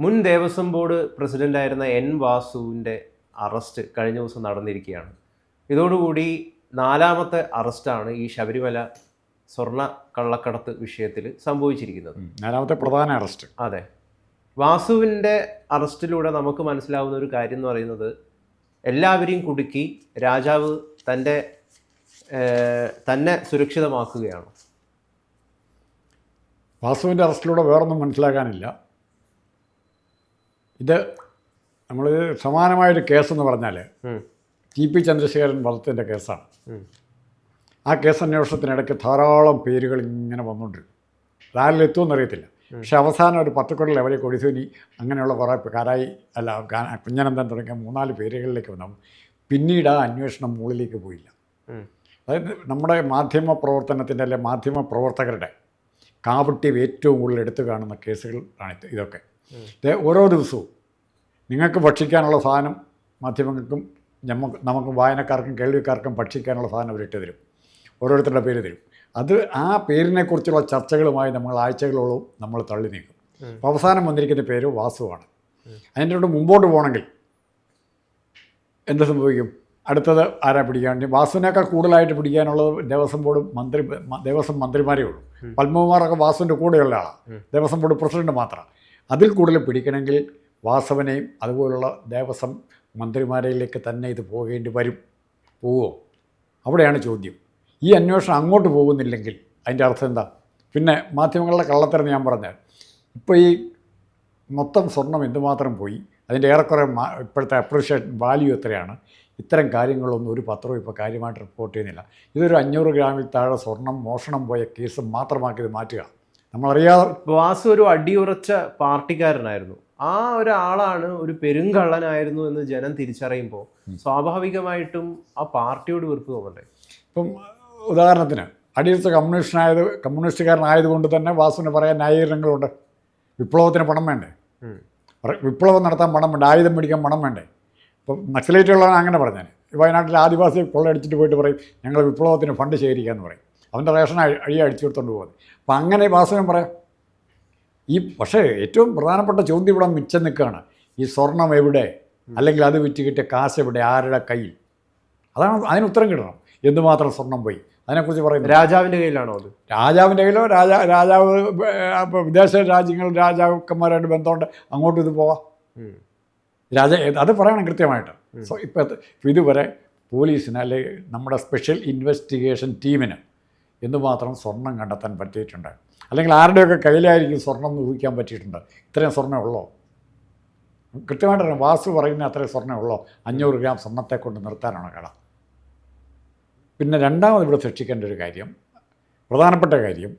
മുൻ ദേവസ്വം ബോർഡ് പ്രസിഡന്റായിരുന്ന എൻ വാസുവിന്റെ അറസ്റ്റ് കഴിഞ്ഞ ദിവസം നടന്നിരിക്കുകയാണ്. ഇതോടുകൂടി നാലാമത്തെ അറസ്റ്റാണ് ഈ ശബരിമല സ്വർണ കള്ളക്കടത്ത് വിഷയത്തിൽ സംഭവിച്ചിരിക്കുന്നത്. നാലാമത്തെ പ്രധാന അറസ്റ്റ്. അതെ. വാസുവിന്റെ അറസ്റ്റിലൂടെ നമുക്ക് മനസ്സിലാവുന്ന ഒരു കാര്യം എന്ന് പറയുന്നത് എല്ലാവരെയും കുടുക്കി രാജാവ് തന്റെ തന്നെ സുരക്ഷിതമാക്കുകയാണ്. വാസുവിന്റെ അറസ്റ്റിലൂടെ വേറൊന്നും മനസ്സിലാക്കാനില്ല ഇത് നമ്മൾ സമാനമായൊരു കേസെന്ന് പറഞ്ഞാൽ. ടി പി ചന്ദ്രശേഖരൻ വധത്തിന്റെ കേസാണ്. ആ കേസ് അന്വേഷണത്തിനിടയ്ക്ക് ധാരാളം പേരുകൾ ഇങ്ങനെ വന്നുകൊണ്ടിരുന്നു ആരിലെത്തുമെന്ന് അറിയത്തില്ല. പക്ഷെ അവസാനം ഒരു പത്തുക്കുടൽ ലെവലിൽ കൊടിസുനി അങ്ങനെയുള്ള കുറേ കാരായി അല്ല കുഞ്ഞനന്ദൻ തുടങ്ങിയ മൂന്നാൽ പേരുകളിലേക്ക് വന്നു. പിന്നീട് ആ അന്വേഷണം മുകളിലേക്ക് പോയില്ല. അതായത് നമ്മുടെ മാധ്യമ പ്രവർത്തനത്തിന്റെ അല്ലെ മാധ്യമ പ്രവർത്തകരുടെ കാപട്യം ഏറ്റവും കൂടുതൽ എടുത്തു കാണുന്ന കേസുകളാണ് ഇതൊക്കെ ഇത് ഓരോ ദിവസവും നിങ്ങൾക്ക് ഭക്ഷിക്കാനുള്ള സാധനം മാധ്യമങ്ങൾക്കും നമുക്ക് നമുക്ക് വായനക്കാർക്കും കേൾവിക്കാർക്കും ഭക്ഷിക്കാനുള്ള സാധനം അവരിട്ട് തരും. ഓരോരുത്തരുടെ പേര് തരും. അത് ആ പേരിനെക്കുറിച്ചുള്ള ചർച്ചകളുമായി നമ്മൾ ആഴ്ചകളോളം നമ്മൾ തള്ളി നീക്കും. അപ്പോൾ അവസാനം വന്നിരിക്കുന്ന പേര് വാസുവാണ്. അതിന്റെ കൂടെ മുമ്പോട്ട് പോകണമെങ്കിൽ എന്ത് സംഭവിക്കും? അടുത്തത് ആരാ പിടിക്കാൻ വാസുവിനേക്കാൾ കൂടുതലായിട്ട് പിടിക്കാനുള്ളത് ദേവസ്വം ബോർഡ് മന്ത്രി ദേവസ്വം മന്ത്രിമാരേ ഉള്ളൂ. പത്മകുമാറൊക്കെ വാസുവിന്റെ കൂടെയുള്ള ആളാണ് ദേവസ്വം ബോർഡ് പ്രസിഡന്റ് മാത്രമാണ് അതിൽ കൂടുതൽ പിടിക്കണമെങ്കിൽ വാസവനെയും അതുപോലുള്ള ദേവസ്വം മന്ത്രിമാരിലേക്ക് തന്നെ ഇത് പോകേണ്ടി വരും. പോവോ? അവിടെയാണ് ചോദ്യം. ഈ അന്വേഷണം അങ്ങോട്ട് പോകുന്നില്ലെങ്കിൽ അതിന്റെ അർത്ഥം എന്താ? പിന്നെ മാധ്യമങ്ങളുടെ കള്ളത്തരം ഞാൻ പറഞ്ഞാൽ ഇപ്പോൾ ഈ മൊത്തം സ്വർണം എന്തുമാത്രം പോയി? അതിന്റെ ഏറെക്കുറെ ഇപ്പോഴത്തെ അപ്രിഷിയേഷൻ വാല്യൂ എത്രയാണ്? ഇത്തരം കാര്യങ്ങളൊന്നും ഒരു പത്രവും ഇപ്പോൾ കാര്യമായിട്ട് റിപ്പോർട്ട് ചെയ്യുന്നില്ല. ഇതൊരു അഞ്ഞൂറ് ഗ്രാമിൽ താഴെ സ്വർണം മോഷണം പോയ കേസ് മാത്രമാക്കി ഇത് മാറ്റുക. നമ്മളറിയാതെ വാസു ഒരു അടിയുറച്ച പാർട്ടിക്കാരനായിരുന്നു. ആ ഒരാളാണ് ഒരു പെരുങ്കള്ളനായിരുന്നു എന്ന് ജനം തിരിച്ചറിയുമ്പോൾ സ്വാഭാവികമായിട്ടും ആ പാർട്ടിയോട് വെറുപ്പ് തോന്നണ്ടേ? ഇപ്പം ഉദാഹരണത്തിന് അടിയുറച്ച കമ്മ്യൂണിസ്റ്റിനായത് കമ്മ്യൂണിസ്റ്റുകാരനായതുകൊണ്ട് തന്നെ വാസുവിന് പറയാൻ ന്യായീകരണങ്ങളുണ്ട്. വിപ്ലവത്തിന് പണം വേണ്ടേ? വിപ്ലവം നടത്താൻ പണം വേണ്ട? ആയുധം പിടിക്കാൻ പണം വേണ്ടേ? ഇപ്പം നക്സലേറ്റുകളാണ് അങ്ങനെ പറഞ്ഞത് വയനാട്ടിലെ ആദിവാസി കൊള്ളയടിച്ചിട്ട് പോയിട്ട് പറയും ഞങ്ങൾ വിപ്ലവത്തിന് ഫണ്ട് ശേഖരിക്കാമെന്ന് പറയും. അവന്റെ റേഷൻ അഴി അഴിച്ചു അടിച്ചു കൊടുത്തോണ്ട് പോകുന്നത് അപ്പം അങ്ങനെ വാസനം പറയാം ഈ പക്ഷേ ഏറ്റവും പ്രധാനപ്പെട്ട ചോദ്യം ഇവിടെ മിച്ചം നിൽക്കുകയാണ്. ഈ സ്വർണം എവിടെ? അല്ലെങ്കിൽ അത് വിറ്റ് കിട്ടിയ കാശ് എവിടെ? ആരുടെ കയ്യിൽ? അതാണ് അതിന് ഉത്തരം കിട്ടണം. എന്തുമാത്രം സ്വർണം പോയി? അതിനെക്കുറിച്ച് പറയുന്നത് രാജാവിന്റെ കയ്യിലാണോ അത്? രാജാവിന്റെ കയ്യിലോ? രാജാ രാജാവ് അപ്പോൾ ഇപ്പോൾ വിദേശ രാജ്യങ്ങൾ രാജാക്കന്മാരായിട്ട് ബന്ധമുണ്ട്. അങ്ങോട്ടും ഇത് പോവാം. രാജ അത് പറയണം കൃത്യമായിട്ട്. സോ ഇപ്പോൾ ഇപ്പോൾ ഇതുവരെ പോലീസിന് അല്ലെങ്കിൽ നമ്മുടെ സ്പെഷ്യൽ ഇൻവെസ്റ്റിഗേഷൻ ടീമിന് എന്തുമാത്രം സ്വർണം കണ്ടെത്താൻ പറ്റിയിട്ടുണ്ട്? അല്ലെങ്കിൽ ആരുടെയൊക്കെ കയ്യിലായിരിക്കും സ്വർണം എന്ന് ഊഹിക്കാൻ പറ്റിയിട്ടുണ്ട്? ഇത്രയും സ്വർണേ ഉള്ളോ? കൃത്യമായിട്ട് വാസു പറയുന്ന അത്രയും സ്വർണം ഉള്ളോ? അഞ്ഞൂറ് ഗ്രാം സ്വർണത്തെ കൊണ്ട് നിർത്താനാണ് കട. പിന്നെ രണ്ടാമത് ഇവിടെ സൃഷ്ടിക്കേണ്ട ഒരു കാര്യം പ്രധാനപ്പെട്ട കാര്യം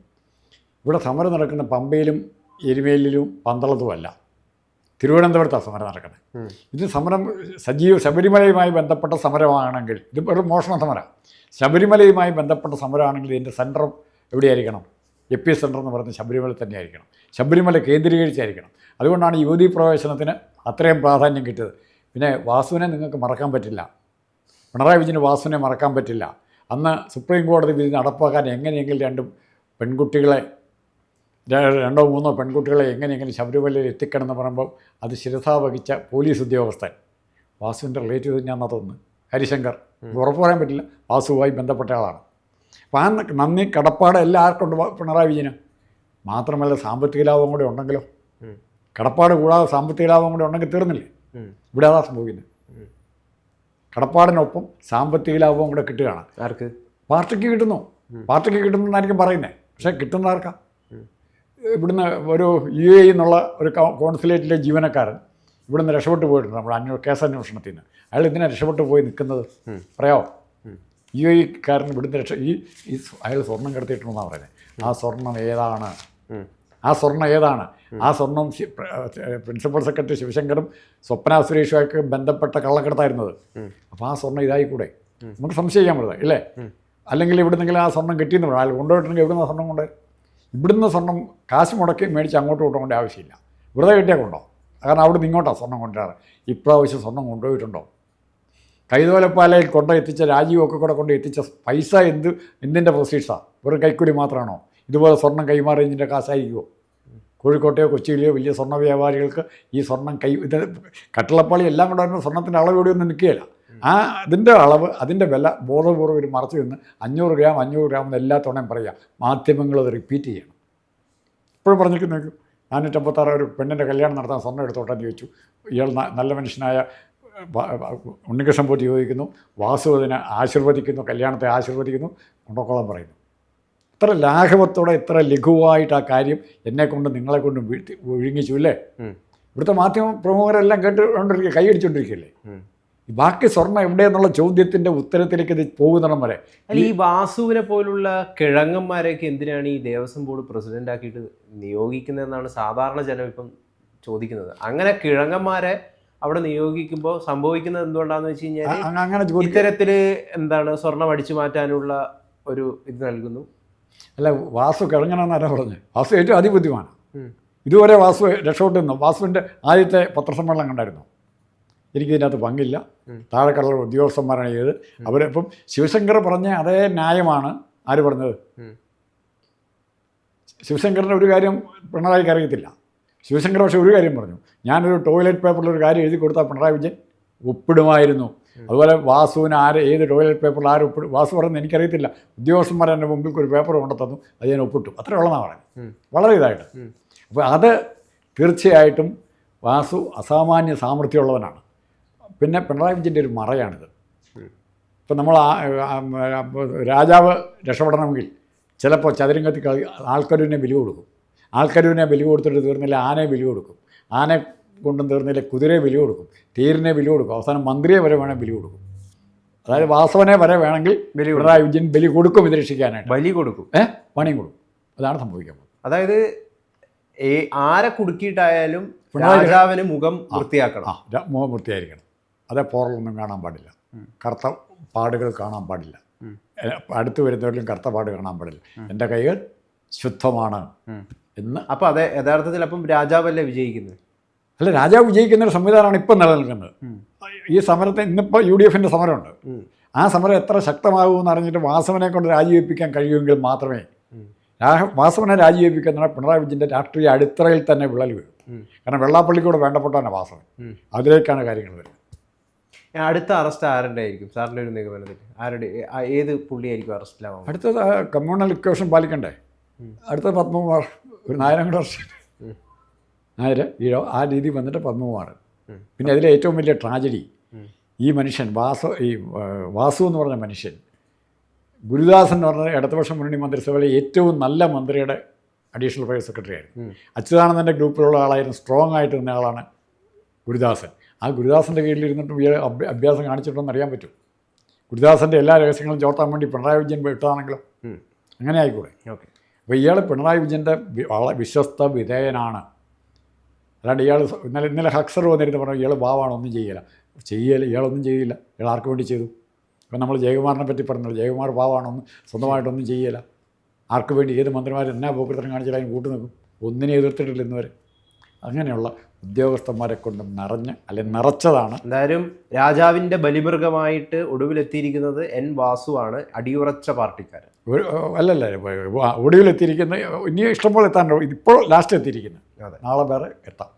ഇവിടെ സമരം നടക്കുന്ന പമ്പയിലും എരുമേലിലും പന്തളത്തുമല്ല. തിരുവനന്തപുരത്താണ് സമരം നടക്കുന്നത് ഇത് സമരം സജീവ ശബരിമലയുമായി ബന്ധപ്പെട്ട സമരമാണെങ്കിൽ ഇത് ഒരു മോഷണ സമരം. ശബരിമലയുമായി ബന്ധപ്പെട്ട സമരമാണെങ്കിൽ ഇതിന്റെ സെന്റർ എവിടെയായിരിക്കണം? എ പി എസ് സെന്റർ എന്ന് പറയുന്നത് ശബരിമല തന്നെയായിരിക്കണം. ശബരിമല കേന്ദ്രീകരിച്ചായിരിക്കണം. അതുകൊണ്ടാണ് യുവതി പ്രവേശനത്തിന് അത്രയും പ്രാധാന്യം കിട്ടിയത്. പിന്നെ വാസുവിനെ നിങ്ങൾക്ക് മറക്കാൻ പറ്റില്ല. പിണറായി വിജയന് വാസുവിനെ മറക്കാൻ പറ്റില്ല. അന്ന് സുപ്രീം കോടതി വിധി നടപ്പാക്കാൻ എങ്ങനെയെങ്കിലും രണ്ട് പെൺകുട്ടികളെ രണ്ടോ മൂന്നോ പെൺകുട്ടികളെ എങ്ങനെയെങ്കിലും ശബരിമലയിൽ എത്തിക്കണം എന്ന് പറയുമ്പോൾ അത് ശിരസാ വഹിച്ച പോലീസ് ഉദ്യോഗസ്ഥൻ. വാസുവിന്റെ റിലേറ്റീവ് തന്നെയാണെന്നാ തോന്നുന്നു ഹരിശങ്കർ. ഉറപ്പ് പറയാൻ പറ്റില്ല. വാസുവുമായി ബന്ധപ്പെട്ട ആളാണ്. അപ്പോൾ ആ നന്ദി കടപ്പാട് എല്ലാവർക്കും ഉണ്ട് പിണറായി വിജയന്. മാത്രമല്ല സാമ്പത്തിക ലാഭം കൂടെ ഉണ്ടെങ്കിലോ. കടപ്പാട് കൂടാതെ സാമ്പത്തിക ലാഭം കൂടെ ഉണ്ടെങ്കിൽ തീർന്നില്ലേ. ഇവിടെ അതാ സംഭവിക്കുന്നത്. കടപ്പാടിനൊപ്പം സാമ്പത്തിക ലാഭവും കൂടെ കിട്ടുകയാണ്. ആർക്ക്? പാർട്ടിക്ക് കിട്ടുന്നു. പാർട്ടിക്ക് കിട്ടുന്നതായിരിക്കും പറയുന്നത്. പക്ഷേ കിട്ടുന്ന ആർക്കാ? ഉം. ഇവിടുന്ന് ഒരു യു എ എന്നുള്ള ഒരു കോൺസുലേറ്റിലെ ജീവനക്കാരൻ ഇവിടുന്ന് രക്ഷപ്പെട്ടു പോയിട്ടുണ്ട് നമ്മൾ അന്വ കേസ് നിന്ന് അയാൾ ഇതിനെ രക്ഷപ്പെട്ടു പോയി നിൽക്കുന്നത്. പറയാമോ യു എ കാരൻ ഇവിടുന്ന് രക്ഷ ഈ ഈ അയാൾ സ്വർണം കടത്തിയിട്ടുണ്ടെന്നാണ് പറയുന്നത് ആ സ്വർണം ഏതാണ്? ആ സ്വർണം ഏതാണ്? ആ സ്വർണം പ്രിൻസിപ്പൽ സെക്രട്ടറി ശിവശങ്കറും സ്വപ്ന സുരേഷുമായിട്ട് ബന്ധപ്പെട്ട കള്ളക്കടത്തായിരുന്നത്. അപ്പോൾ ആ സ്വർണം ഇതായിക്കൂടെ? നമുക്ക് സംശയിക്കാൻ പറ്റുന്നത് ഇല്ലേ? അല്ലെങ്കിൽ അല്ലെങ്കിൽ ഇവിടുന്നെങ്കിലും ആ സ്വർണം കിട്ടിയെന്ന് പറയാം അയാൾ കൊണ്ടുപോയിട്ടുണ്ടെങ്കിൽ എവിടുന്ന സ്വർണം കൊണ്ട് ഇവിടുന്ന് സ്വർണം കാശ് മുടക്കി മേടിച്ച് അങ്ങോട്ട് കൊണ്ടുപോകേണ്ട ആവശ്യമില്ല. വെറുതെ കിട്ടിയാൽ കൊണ്ടോ? കാരണം അവിടെ നിന്ന് ഇങ്ങോട്ടാണ് സ്വർണം കൊണ്ടുവരാറ്. ഇപ്രാവശ്യം സ്വർണം കൊണ്ടുപോയിട്ടുണ്ടോ? കൈതോലപ്പാലയിൽ കൊണ്ട് എത്തിച്ച രാജീവൊക്കെ കൂടെ കൊണ്ട് എത്തിച്ച പൈസ എന്ത് എന്തിന്റെ പ്രൊസീഡ്സാണ് വെറും കൈക്കൂലി മാത്രമാണോ? ഇതുപോലെ സ്വർണം കൈമാറി ഇതിന്റെ കാശായിരിക്കുമോ കോഴിക്കോട്ടെയോ കൊച്ചിയിലെയോ വലിയ സ്വർണ വ്യാപാരികൾക്ക് ഈ സ്വർണം കൈ ഇത് കട്ടിളപ്പാളി എല്ലാം വരുമ്പോൾ സ്വർണത്തിന്റെ അളവ് ഇവിടെ ഒന്നും നിൽക്കുകയില്ല. ആ അതിന്റെ അളവ് അതിന്റെ വില ബോധപൂർവം ഒരു മറച്ചു നിന്ന് അഞ്ഞൂറ് ഗ്രാം അഞ്ഞൂറ് ഗ്രാം എന്ന് എല്ലാ തവണയും പറയുക മാധ്യമങ്ങൾ അത് റിപ്പീറ്റ് ചെയ്യണം. ഇപ്പോഴും പറഞ്ഞിരിക്കുന്നു നാനൂറ്റമ്പത്താറ് ഒരു പെണ്ണിന്റെ കല്യാണം നടത്താൻ സ്വർണം എടുത്തോട്ടെ എന്ന് ചോദിച്ചു. ഇയാൾ നല്ല മനുഷ്യനായ ഉണ്ണികൃഷ്ണൻ പോറ്റി ചോദിക്കുന്നു. വാസു അതിനെ ആശീർവദിക്കുന്നു കല്യാണത്തെ ആശീർവദിക്കുന്നു കൊണ്ടോക്കോളം പറയുന്നു. ഇത്ര ലാഘവത്തോടെ ഇത്ര ലഘുവായിട്ട് ആ കാര്യം എന്നെ കൊണ്ട് നിങ്ങളെ കൊണ്ടും വീഴ്ത്തി ഒഴുങ്ങിച്ചു അല്ലേ? ഇവിടുത്തെ മാധ്യമ പ്രമുഖരെല്ലാം കേട്ടുകൊണ്ടിരിക്കുക കൈയടിച്ചുകൊണ്ടിരിക്കുകയല്ലേ ബാക്കി സ്വർണം എവിടെയെന്നുള്ള ചോദ്യത്തിന്റെ ഉത്തരത്തിലേക്ക് ഇത് പോകുന്നിടം വരെ. അല്ല ഈ വാസുവിനെ പോലുള്ള കിഴങ്ങന്മാരെയൊക്കെ എന്തിനാണ് ഈ ദേവസ്വം ബോർഡ് പ്രസിഡന്റ് ആക്കിയിട്ട് നിയോഗിക്കുന്നതെന്നാണ് സാധാരണ ജനം ഇപ്പം ചോദിക്കുന്നത്. അങ്ങനെ കിഴങ്ങന്മാരെ അവിടെ നിയോഗിക്കുമ്പോൾ സംഭവിക്കുന്നത് എന്തുകൊണ്ടാന്ന് വെച്ച് കഴിഞ്ഞാൽ ഇത്തരത്തിൽ എന്താണ് സ്വർണം അടിച്ചു മാറ്റാനുള്ള ഒരു ഇത് നൽകുന്നു? അല്ല വാസു കിഴങ്ങനെന്നാരാ പറഞ്ഞത്. വാസു ഏറ്റവും അതിബുദ്ധിമാണ് ഇതുവരെ വാസു രക്ഷപ്പെട്ടു നിന്നു വാസുവിന്റെ ആദ്യത്തെ പത്രസമ്മേളനം കണ്ടായിരുന്നു? എനിക്കിതിനകത്ത് പങ്കില്ല. താഴെക്കടലുള്ള താഴെക്കടല ഉദ്യോഗസ്ഥന്മാരാണ് ചെയ്തത്. അവരിപ്പം ശിവശങ്കർ പറഞ്ഞ അതേ ന്യായമാണ്. ആര് പറഞ്ഞത്. ശിവശങ്കറിന്റെ ഒരു കാര്യം പിണറായിക്ക് അറിയത്തില്ല. ശിവശങ്കർ പക്ഷേ ഒരു കാര്യം പറഞ്ഞു. ഞാനൊരു ടോയ്ലറ്റ് പേപ്പറിൽ ഒരു കാര്യം എഴുതി കൊടുത്താൽ പിണറായി വിജയൻ ഒപ്പിടുമായിരുന്നു. അതുപോലെ വാസുവിന് ആര് ഏത് ടോയ്ലറ്റ് പേപ്പറിൽ ആര് ഒപ്പിടും വാസു പറയുന്നത് എനിക്കറിയത്തില്ല. ഉദ്യോഗസ്ഥന്മാർ എന്റെ മുമ്പിൽ ഒരു പേപ്പർ കൊണ്ടു തന്നു അത് ഞാൻ ഒപ്പിട്ടു. അത്രേ ഉള്ളതാണ് പറയുന്നത്. വളരെ ഇതായിട്ട്. അപ്പോൾ അത് തീർച്ചയായിട്ടും വാസു അസാമാന്യ സാമർഥ്യമുള്ളവനാണ്. പിന്നെ പിണറായി വിജയന്റെ ഒരു മറയാണിത്. ഇപ്പം നമ്മൾ രാജാവ് രക്ഷപ്പെടണമെങ്കിൽ ചിലപ്പോൾ ചതുരംഗത്തിൽ കളി ആൾക്കരുവിനെ ബലി കൊടുക്കും. ആൾക്കരുവിനെ ബലി കൊടുത്തിട്ട് തീർന്നില്ല ആനയെ ബലി കൊടുക്കും. ആനയെ കൊണ്ടും തീർന്നില്ല കുതിരയെ ബലി കൊടുക്കും. തീരിനെ ബലി കൊടുക്കും. അവസാനം മന്ത്രിയെ വരെ വേണേൽ ബലി കൊടുക്കും. അതായത് വാസവനെ വരെ വേണമെങ്കിൽ ബലി പിണറായി വിജയൻ ബലി കൊടുക്കും ഇത് രക്ഷിക്കാനായിട്ട്. ബലി കൊടുക്കും. ഏഹ് പണിയും കൊടുക്കും. അതാണ് സംഭവിക്കാൻ പോകുന്നത്. അതായത് ആരെ കുടുക്കിയിട്ടായാലും പിണറായി രാജാവിന് മുഖം വൃത്തിയാക്കണം. മുഖം വൃത്തിയായിരിക്കണം. അതേ പോറലൊന്നും കാണാൻ പാടില്ല. കറുത്ത പാടുകൾ കാണാൻ പാടില്ല. അടുത്ത് വരുന്നവരിലും കറുത്ത പാട് കാണാൻ പാടില്ല. എന്റെ കൈകൾ ശുദ്ധമാണ്. എന്ന് അപ്പോൾ അതെ യഥാർത്ഥത്തിൽ അപ്പം രാജാവല്ലേ വിജയിക്കുന്നത്? അല്ല രാജാവ് വിജയിക്കുന്ന ഒരു സംവിധാനമാണ് ഇപ്പം നിലനിൽക്കുന്നത്. ഈ സമരത്തെ ഇന്നിപ്പോൾ യു ഡി എഫിന്റെ സമരമുണ്ട് ആ സമരം എത്ര ശക്തമാകുമെന്ന് അറിഞ്ഞിട്ട് വാസവനെ കൊണ്ട് രാജിവെപ്പിക്കാൻ കഴിയുമെങ്കിൽ മാത്രമേ വാസവനെ രാജിവെപ്പിക്കുന്ന പിണറായി വിജയന്റെ രാഷ്ട്രീയ അടിത്തറയിൽ തന്നെ വിള്ളൽ വീഴും. ഉം. കാരണം വെള്ളാപ്പള്ളിക്കൂടെ വേണ്ടപ്പെട്ടാണ് വാസവൻ. അതിലേക്കാണ് കാര്യങ്ങൾ വരുന്നത്. അടുത്ത അറസ്റ്റ് ആരുടെ ആയിരിക്കും സാറിന്റെ ഒരു നിഗമനത്തിൽ ആരുടെ ഏത് പുള്ളിയായിരിക്കും അറസ്റ്റിലാവും അടുത്തത് ആ കമ്മ്യൂണൽ ഇക്വേഷൻ പാലിക്കണ്ടേ? അടുത്ത പത്മകുമാർ ഒരു നായരം കൂടെ അറസ്റ്റ് നായര് ഈഴോ ആ രീതി വന്നിട്ട് പത്മകുമാർ. പിന്നെ അതിലെ ഏറ്റവും വലിയ ട്രാജഡി ഈ മനുഷ്യൻ വാസു ഈ വാസു എന്ന് പറഞ്ഞ മനുഷ്യൻ ഗുരുദാസൻ എന്ന് പറഞ്ഞ ഇടതുപക്ഷ മുന്നണി മന്ത്രിസഭയിലെ ഏറ്റവും നല്ല മന്ത്രിയുടെ അഡീഷണൽ പ്രൈവറ്റ് സെക്രട്ടറി ആയിരുന്നു. അച്യുതാനന്ദന്റെ ഗ്രൂപ്പിലുള്ള ആളായിരുന്നു സ്ട്രോങ് ആയിട്ട് നിന്ന ആളാണ് ഗുരുദാസൻ. ആ ഗുരുദാസന്റെ കീഴിലിരുന്നിട്ടും ഈ അഭ്യ- അഭ്യാസം കാണിച്ചിട്ടുണ്ടെന്ന് അറിയാൻ പറ്റും. ഗുരുദാസന്റെ എല്ലാ രഹസ്യങ്ങളും ചോർത്താൻ വേണ്ടി പിണറായി വിജയൻ ഇട്ടതാണെങ്കിലും അങ്ങനെ ആയിക്കൂടെ? ഓക്കെ. അപ്പോൾ ഇയാൾ പിണറായി വിജയന്റെ വളരെ വിശ്വസ്ത വിധേയനാണ്. അല്ലാണ്ട് ഇയാൾ ഇന്നലെ ഇന്നലെ ഹക്സർ വന്നിരുന്ന് പറഞ്ഞു ഇയാൾ ഭാവമാണ് ഒന്നും ചെയ്യില്ല ചെയ്യല ഇയാളൊന്നും ചെയ്യില്ല ഇയാൾ ആർക്ക് വേണ്ടി ചെയ്തു? ഇപ്പം നമ്മൾ ജയകുമാറിനെ പറ്റി പറഞ്ഞത് ജയകുമാർ ഭാവമാണൊന്നും സ്വന്തമായിട്ടൊന്നും ചെയ്യില്ല ആർക്ക് വേണ്ടി ഏത് മന്ത്രിമാർ എന്നാ പോക്കൃത്തരം കാണിച്ചാലും അതിന് കൂട്ടു നിൽക്കും ഒന്നിനെ എതിർത്തിട്ടില്ല ഇന്നുവരെ. അങ്ങനെയുള്ള ഉദ്യോഗസ്ഥന്മാരെ കൊണ്ട് നിറഞ്ഞ് അല്ലെങ്കിൽ നിറച്ചതാണ്. എന്തായാലും രാജാവിന്റെ ബലിമൃഗമായിട്ട് ഒടുവിലെത്തിയിരിക്കുന്നത് എൻ വാസു ആണ് അടിയുറച്ച പാർട്ടിക്കാരൻ. അല്ലല്ല ഒടുവിലെത്തിയിരിക്കുന്ന ഇനി ഇഷ്ടംപോലെ എത്താൻ ഇപ്പോൾ ലാസ്റ്റ് എത്തിയിരിക്കുന്നത് അതെ. നാളെ വേറെ എത്താം.